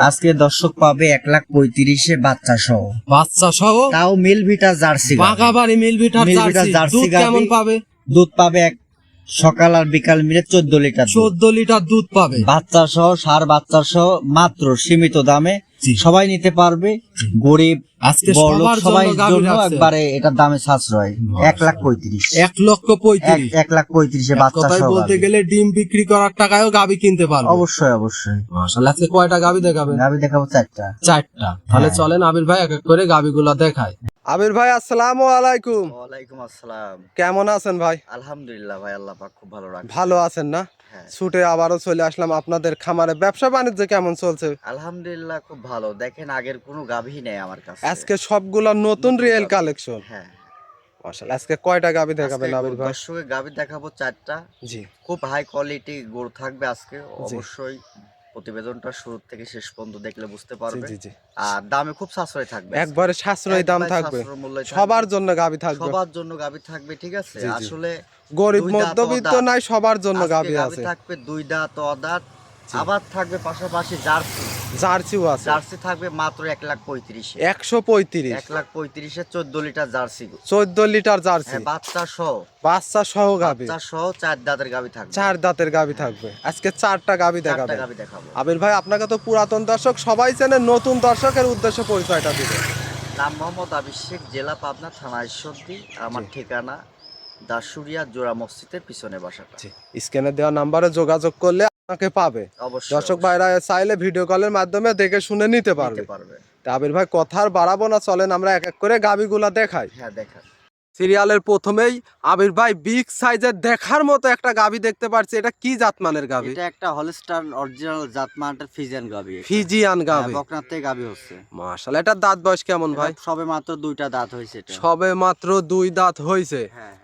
আজকে দর্শক পাবে এক লাখ পঁয়ত্রিশে বাচ্চা সহ। বাচ্চা সহ? তাও মিলভিটা জার্সি বাগাবাড়ি মিল ভিটার জার্সি। কেমন পাবে? দুধ পাবে এক সকাল আর বিকাল মিলে চোদ্দ লিটার। চোদ্দ লিটার দুধ পাবে। বাচ্চা সহ সার বাচ্চা সহ মাত্র সীমিত দামে। সবাই নিতে পারবে। গরিব আজকে সবার সবাই জন্য। একবারে এটার দামে সাশ্রয়। এক লাখ পঁয়ত্রিশ। এক লক্ষ পঁয়ত্রিশ। এক লাখ পঁয়ত্রিশে বাচ্চা বলতে গেলে ডিম বিক্রি করার টাকায়ও গাবি কিনতে পারবে। অবশ্যই অবশ্যই। মাশাআল্লাহ আজকে কয়টা গাবি দেখাবেন? গাভী দেখাবো চারটা। চারটা। তাহলে হ্যাঁ। চলেন আবির ভাই এক এক করে গাবিগুলা দেখায়। আবির ভাই আসসালামু আলাইকুম। ওয়ালাইকুম আসসালাম। কেমন আছেন ভাই? আলহামদুলিল্লাহ ভাই আল্লাহ পাক খুব ভালো রাখে। ভালো আছেন না? ছুটে আবারও চলে আসলাম আপনাদের খামারে। ব্যবসা বাণিজ্য কেমন চলছে? আলহামদুলিল্লাহ খুব ভালো। দেখেন আগের কোনো গাভী নেই আমার কাছে। আজকে সবগুলা নতুন রিয়েল কালেকশন। হ্যাঁ। মাশাআল্লাহ আজকে কয়টা গাবি দেখাবেন আবির ভাই? দর্শকে গাভী দেখাবো চারটা। জি। খুব হাই কোয়ালিটি গরু থাকবে আজকে অবশ্যই। প্রতিবেদনটা শুরু থেকে শেষ পর্যন্ত দেখলে বুঝতে পারবে। আর দামে খুব সাশ্রয় থাকবে। একবারে সাশ্রয় দাম থাকবে। সবার জন্য গাবি থাকবে। সবার জন্য গাবি থাকবে ঠিক আছে। আসলে গরিব মধ্যবিত্ত নাই সবার জন্য গাবি আছে। থাকবে দুই দাঁত অদাঁত। আবার থাকবে পাশাপাশি জার্সি। জার্সিও আছে। জার্সি থাকবে মাত্র এক লাখ পঁয়ত্রিশে। একশো পঁয়ত্রিশ। এক লাখ পঁয়ত্রিশে চোদ্দ লিটার জার্সি চোদ্দ লিটার জার্সি। হ্যাঁ বাচ্চা সহ। বাচ্চা সহ গাবি। বাচ্চা সহ চার দাঁতের গাভী থাকবে। চার দাঁতের গাবি থাকবে। আজকে চারটা গাবি দেখাবে গাভী দেখাবো। আবির ভাই আপনাকে তো পুরাতন দর্শক সবাই চেনে নতুন দর্শকের উদ্দেশ্যে পরিচয়টা দিবে। নাম মোহাম্মদ শেখ জেলা পাবনা থানা ঈশ্বরদী। আমার ঠিকানা দাসুরিয়া জোড়া মসজিদের পিছনে বাসাটা। স্ক্যানে দেওয়া নাম্বারে যোগাযোগ করলে আপনাকে পাবে। দর্শক ভাইরা চাইলে ভিডিও কলের মাধ্যমে দেখে শুনে নিতে পারবে। আবির ভাই কথা আর বাড়াবো না চলেন আমরা এক এক করে গাবিগুলা দেখাই। হ্যাঁ দেখা সিরিয়ালের প্রথমেই আবির ভাই বিগ সাইজের দেখার মতো একটা গাবি দেখতে পাচ্ছি এটা কি জাতমানের গাবি? এটা একটা হলস্টার অরিজিনাল জাতমানটার ফিজিয়ান এটা। ফিজিয়ান হ্যাঁ, গাবি। বকনার থেকে গাভী হচ্ছে। মাশাআল্লাহ এটা দাঁত বয়স কেমন ভাই? সবে মাত্র দুইটা দাঁত হয়েছে এটা। সবে মাত্র দুই দাঁত হইছে হ্যাঁ।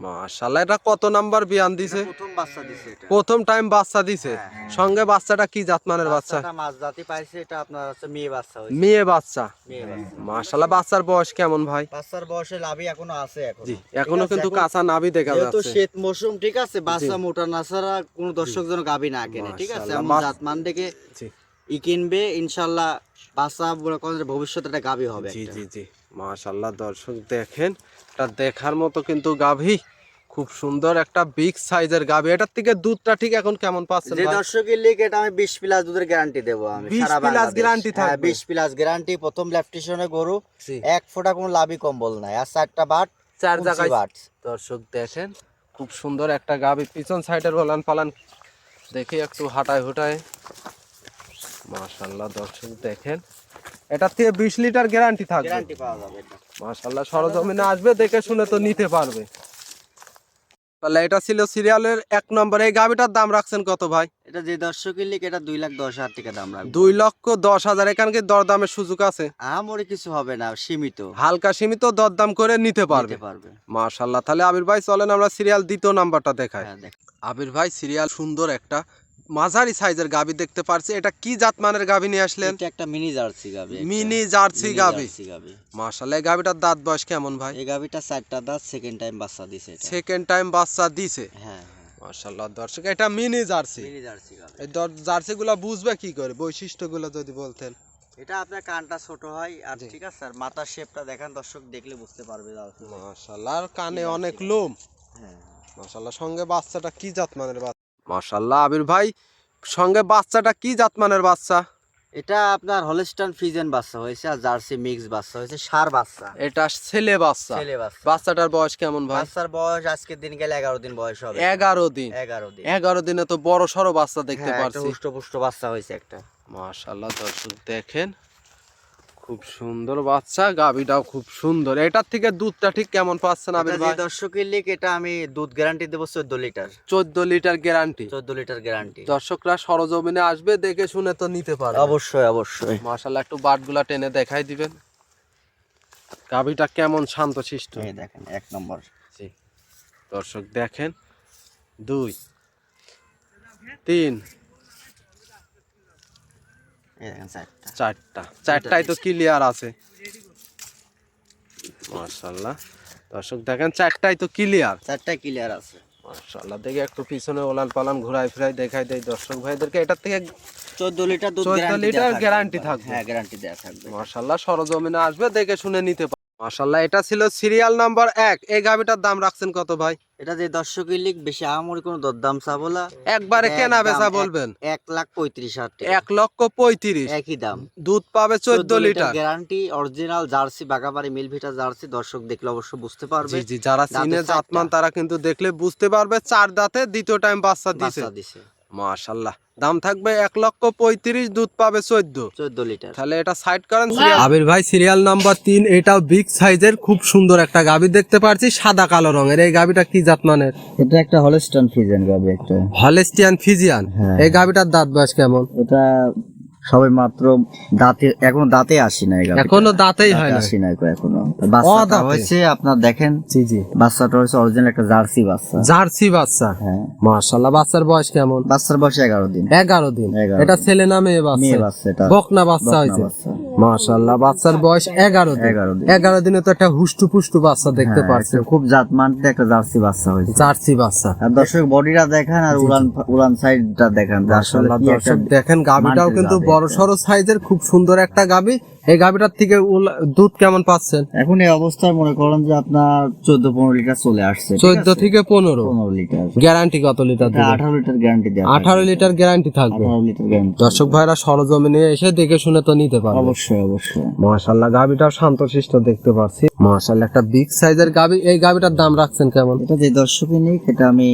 মাশাআল্লাহ এটা কত নাম্বার বিয়ান দিছে? প্রথম বাচ্চা দিছে এটা। প্রথম টাইম বাচ্চা দিছে? হ্যাঁ, হ্যাঁ। সঙ্গে বাচ্চাটা কি জাতমানের বাচ্চা? মাছ জাতি পাইছে এটা আপনার হচ্ছে মেয়ে বাচ্চা হয়েছে। মেয়ে বাচ্চা। মেয়ে বাচ্চা। মাশাআল্লাহ বাচ্চার বয়স কেমন ভাই? বাচ্চার বয়সে লাভই এখনও আছে এখন। জি এখনও কিন্তু কাঁচা নাভি দেখা যাচ্ছে। শীত মৌসুম ঠিক আছে বাচ্চা মোটা না ছাড়া কোনো দর্শক যেন গাবি না কেনে ঠিক আছে এমন জাতমান দেখে ই কিনবে ইনশাল্লাহ বাচ্চা ভবিষ্যতে একটা গাবি হবে জি জি জি। মাশাআল্লাহ দর্শক দেখেন এটা দেখার মতো কিন্তু গাভী। খুব সুন্দর একটা বিগ সাইজের গাভী। এটার থেকে দুধটা ঠিক এখন কেমন পাচ্ছেন যে দর্শকের লিগ এটা আমি 20 প্লাস দুধের গ্যারান্টি দেবো আমি 20 সারা plus বাংলাদেশ। হ্যাঁ থাকবে? 20 প্লাস গ্যারান্টি প্রথম ল্যাপটিশনে গরু এক ফোঁটা কোনো লাভই কম্বল নাই আর চারটা বাট চার জায়গায় বাট। দর্শক দেখেন খুব সুন্দর একটা গাভী। পিছন সাইডের বলান পালান দেখি একটু হাঁটায় হুটায়। মাশাআল্লাহ দর্শক দেখেন এটার থেকে বিশ লিটার গ্যারান্টি থাকবে। গ্যারান্টি পাওয়া যাবে এটা। সরজমিনে আসবে দেখে শুনে তো নিতে পারবে। তাহলে এটা ছিল সিরিয়ালের এক নম্বর এই গাভিটার দাম রাখছেন কত ভাই? এটা যে দর্শকের লিগ এটা দুই লাখ দশ হাজার টাকা দাম রাখবে? দুই লক্ষ দশ হাজার এখানে কি দরদামের সুযোগ আছে? আমারই কিছু হবে না সীমিত। হালকা সীমিত দরদাম করে নিতে পারবে। পারবে। তাহলে আবির ভাই চলেন আমরা সিরিয়াল দ্বিতীয় নাম্বারটা দেখাই। হ্যাঁ আবির ভাই সিরিয়াল সুন্দর একটা মাঝারি সাইজের গাবি দেখতে পারছি। এটা কি জাতমানের গাবি নিয়ে আসলেন? এটা একটা মিনি জার্সি গাবি মিনি জার্সি গাবি। মাশাআল্লাহ এই গাবিটার দাঁত বয়স কেমন ভাই? এই গাবিটা চারটা দাঁত সেকেন্ড টাইম বাচ্চা দিছে এটা। সেকেন্ড টাইম বাচ্চা দিছে? হ্যাঁ মাশাআল্লাহ দর্শক এটা মিনি জার্সি। মিনি জার্সি গাবি। এই জার্সি গুলা বুঝবে কি করে? বৈশিষ্ট্যগুলো যদি বলতেন। এটা আপনার কানটা ছোট হয় আর ঠিক আছে আর মাথার শেপটা দেখেন দর্শক দেখলে বুঝতে পারবে মাশাআল্লাহ আর কানে অনেক লোম। হ্যাঁ। মাশাআল্লাহ সঙ্গে বাচ্চাটা কি জাতমানের বাচ্চা? মাশাআল্লাহ। আবির ভাই সঙ্গে বাচ্চাটা কি জাতমানের বাচ্চা? এটা আপনার হলস্টান ফ্রিজেন বাচ্চা হয়েছে আর জার্সি মিক্স বাচ্চা হয়েছে সার বাচ্চা। এটা ছেলে বাচ্চা। ছেলে বাচ্চা। বাচ্চাটার বয়স কেমন ভাই? বাচ্চার বয়স আজকের দিন গেলে এগারো দিন বয়স হবে। এগারো দিন। এগারো দিন। এগারো দিনে তো বড় সড়ো বাচ্চা দেখতে হ্যাঁ, একটা পারছি। হুষ্ট বাচ্চা হয়েছে একটা। মাশাআল্লাহ দর্শক দেখেন। খুব সুন্দর বাচ্চা গাবিটাও খুব সুন্দর। এটার থেকে দুধটা ঠিক কেমন পাচ্ছেন আবির ভাই? দর্শকের লিগ এটা আমি দুধ গ্যারান্টি দেবো চোদ্দ লিটার। চোদ্দ লিটার গ্যারান্টি চোদ্দ লিটার গ্যারান্টি দর্শকরা সরজমিনে আসবে দেখে শুনে তো নিতে পারে অবশ্যই অবশ্যই। মাশাআল্লাহ একটু বাটগুলা টেনে দেখাই দিবেন। গাবিটা কেমন শান্ত শিষ্ট। দেখেন এক নম্বর। জি। দর্শক দেখেন। দুই তিন চারটা। চারটা চারটাই তো ক্লিয়ার আছে। মাশাআল্লাহ। দর্শক দেখেন চারটাই তো ক্লিয়ার চারটাই ক্লিয়ার আছে। দেখে একটু পিছনে ওলান পালান ঘুরাই ফিরাই দেখাই দেয় দর্শক ভাইদেরকে এটার থেকে চোদ্দ লিটার চোদ্দ লিটার গ্যারান্টি থাকবে। হ্যাঁ গ্যারান্টি দেওয়া থাকবে। মাশাল্লাহ সরজমিনে আসবে দেখে শুনে নিতে মাশাল্লাহ এটা ছিল সিরিয়াল নাম্বার এক। এই গাভিটার দাম রাখছেন কত ভাই? এটা যে দর্শক লিগ বেশি আহামরি কোনো দরদাম চাবো একবারে কেনা বেচা বলবেন? এক লাখ পঁয়ত্রিশ হাজার এক লক্ষ পঁয়ত্রিশ। একই দাম। দুধ পাবে চোদ্দ লিটার গ্যারান্টি অরিজিনাল জার্সি বাগাবাড়ি মিলভিটা জার্সি দর্শক দেখলে অবশ্য বুঝতে পারবে। জি যারা চিনে জাতমান তারা কিন্তু দেখলে বুঝতে পারবে চার দাঁতে দ্বিতীয় টাইম বাচ্চা দিছে। মাশাল্লাহ। দাম থাকবে এক লক্ষ পঁয়ত্রিশ দুধ পাবে চোদ্দ। চোদ্দ লিটার। তাহলে এটা সাইড করেন আবির ভাই সিরিয়াল নাম্বার তিন এটাও বিগ সাইজের খুব সুন্দর একটা গাবি দেখতে পারছি সাদা কালো রঙের। এই গাবিটা কি জাত মানের? এটা একটা হলেস্টিয়ান ফিজিয়ান গাবি একটা। Holstein Friesian. এই গাবিটার দাঁত বয়স কেমন? এটা সবে মাত্র দাঁতে এখনও দাঁতে আসি নাই এখনও দাঁতেই হয় দাঁতে আসি নাই এখনও। বাচ্চাটা। হয়েছে আপনার দেখেন জি জি। বাচ্চাটা হয়েছে অরিজিনাল একটা জার্সি বাচ্চা। জার্সি বাচ্চা। হ্যাঁ। মাশাআল্লাহ বাচ্চার বয়স কেমন? বাচ্চার বয়স এগারো দিন। এগারো দিন। এটা ছেলে না মেয়ে মেয়ে বাচ্চা বাচ্চা এটা বকনা বাচ্চা হয়েছে। বাচ্চা। মাশাল্লাহ বাচ্চার বয়স এগারো দিন। এগারো দিন। এগারো দিনে তো একটা হুষ্টু পুষ্টু বাচ্চা দেখতে পাচ্ছে পাচ্ছি খুব জাতমানতে একটা জার্সি বাচ্চা হয়েছে। জার্সি বাচ্চা। আর দর্শক বডিটা দেখেন আর উলান উলান সাইডটা দেখেন। মাশাআল্লাহ, দর্শক দেখেন গাবিটাও কিন্তু বড় সড় সাইজের খুব সুন্দর একটা গাবি। এই গাবিটার থেকে দুধ কেমন পাচ্ছেন? এখন এই অবস্থায় মনে করেন যে আপনার চোদ্দ পনেরো লিটার চলে আসছে চোদ্দ থেকে পনেরো। পনেরো লিটার। গ্যারান্টি কত লিটার আঠারো লিটার গ্যারান্টি দেওয়া আঠারো লিটার গ্যারান্টি থাকবে। Litre guarantee. দর্শক ভাইরা সরজমিনে এসে দেখে শুনে তো নিতে পারবে। অবশ্যই অবশ্যই। মাশাল্লাহ গাবিটাও শান্তশিষ্ট দেখতে পাচ্ছি। মাশাল্লাহ একটা বিগ সাইজের গাবি এই গাবিটার দাম রাখছেন কেমন? এটা যে দর্শকে নেই সেটা আমি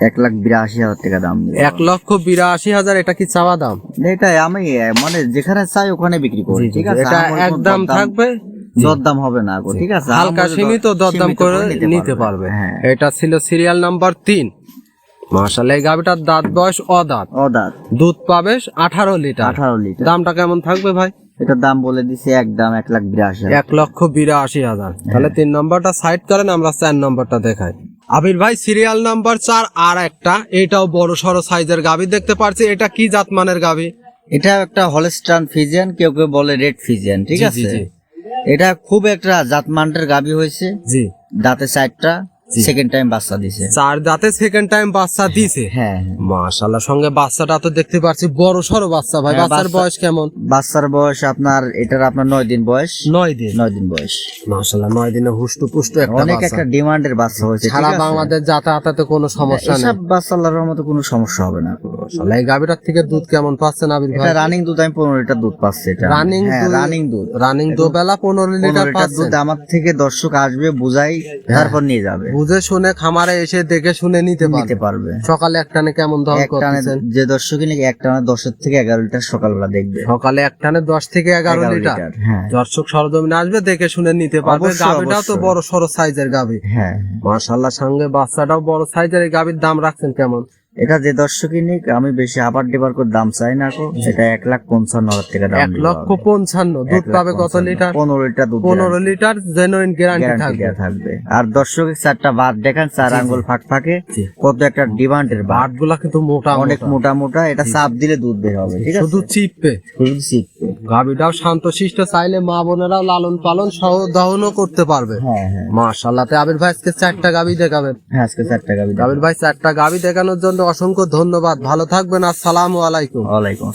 এক লাখ বিরাশি হাজার টাকা দাম এক লক্ষ বিরাশি হাজার এটা কি চাওয়া দাম? এটা আমি মানে যেখানে চাই ওখানে বিক্রি করি ঠিক আছে? এটা একদম থাকবে? দরদাম হবে না গো, ঠিক আছে? হালকা সীমিত দরদাম করে নিতে পারবে। হ্যাঁ। এটা ছিল সিরিয়াল নাম্বার তিন। এই গাবিটার দাঁত বয়স অদাঁত। অদার দুধ পাবে আঠারো লিটার। আঠারো লিটার। দামটা কেমন থাকবে ভাই? এটার দাম বলে দিছি একদম এক লাখ বিরাশি। এক লক্ষ বিরাশি হাজার। তাহলে তিন নম্বরটা সাইড করেন আমরা চার নম্বরটা দেখাই। আবির ভাই সিরিয়াল নাম্বার চার আর একটা। এটাও বড় সড়ো সাইজের গাবি দেখতে পারছি। এটা কি জাতমানের গাবি এটা একটা হলস্টান ফিজিয়ান কেউ কেউ বলে রেড ফিজিয়ান ঠিক আছে। এটা খুব একটা জাতমানের গাবি হয়েছে। জি। দাঁতে সাইডটা সেকেন্ড টাইম বাচ্চা দিছে। চার দাঁতে সেকেন্ড টাইম বাচ্চা দিছে? হ্যাঁ মাশাআল্লাহ সঙ্গে বাচ্চাটা তো দেখতে পাচ্ছি বড় সরো বাচ্চা ভাই। হ্যাঁ, বাচ্চার বয়স কেমন? বাচ্চার বয়স আপনার এটার আপনার নয় দিন বয়স। নয় দিন। নয় দিন বয়স। মাশাআল্লাহ নয় দিনে হুষ্টু পুষ্টু একটা অনেক একটা ডিমান্ডের বাচ্চা হয়েছে সারা বাংলাদেশ যাতায়াতে কোনো সমস্যা নেই। সব বাচ্চা আল্লাহর মতো কোনো সমস্যা হবে না। মাশাল্লাহ এই গাবিটার থেকে দুধ কেমন পাচ্ছেন আবির এটা রানিং দুধ আমি পনেরো লিটার দুধ পাচ্ছি এটা। রানিং হ্যাঁ, রানিং দুধ। রানিং দুবেলা পনেরো পনেরো লিটার লিটার পাচ্ছেন দুধ আমার থেকে দর্শক আসবে বুঝাই তারপর নিয়ে যাবে। বুঝে শুনে খামারে এসে দেখে শুনে নিতে নিতে পারবে। সকালে একটানে কেমন দাম করতেছেন? যে দর্শকই নাকি একটানে দশের থেকে এগারো লিটার সকালবেলা দেখবে। সকালে একটানে দশ থেকে এগারো এগারো লিটার। লিটার হ্যাঁ। দর্শক সরজমিনে আসবে দেখে শুনে নিতে পারবে। গাবিটাও তো বড় সড়ো সাইজের গাবি হ্যাঁ। মাশাল্লাহ সঙ্গে বাচ্চাটাও বড় সাইজের এই গাবির দাম রাখছেন কেমন? এটা যে দর্শকই নিক আমি বেশি আবার ডিবার করে দাম চাই না কো এটা এক লাখ পঞ্চান্ন হাজার টাকা দাম এক লাখ লক্ষ পঞ্চান্ন দুধ পাবে কত লিটার? পনেরো লিটার দুধ পনেরো লিটার জেনুইন গ্যারান্টি থাকবে। থাকবে। আর দর্শকের চারটা বাদ দেখান চার আঙ্গুল ফাঁক ফাঁকে কত একটা ডিমান্ডের বাদ। বাটগুলা কিন্তু মোটা অনেক মোটা। মোটা এটা চাপ দিলে দুধ বের হবে ঠিক আছে? শুধু চিপে। শুধু শিখবে গাবিটাও শান্তশিষ্ট চাইলে মা বোনেরাও লালন পালন সহ দহনও করতে পারবে। হ্যাঁ হ্যাঁ। তো আবির ভাই আজকে চারটা গাবি দেখাবেন। হ্যাঁ আজকে চারটা গাভী আবির ভাই চারটা গাবি দেখানোর জন্য অসংখ্য ধন্যবাদ। ভালো থাকবেন আসসালামু আলাইকুম। ওয়ালাইকুম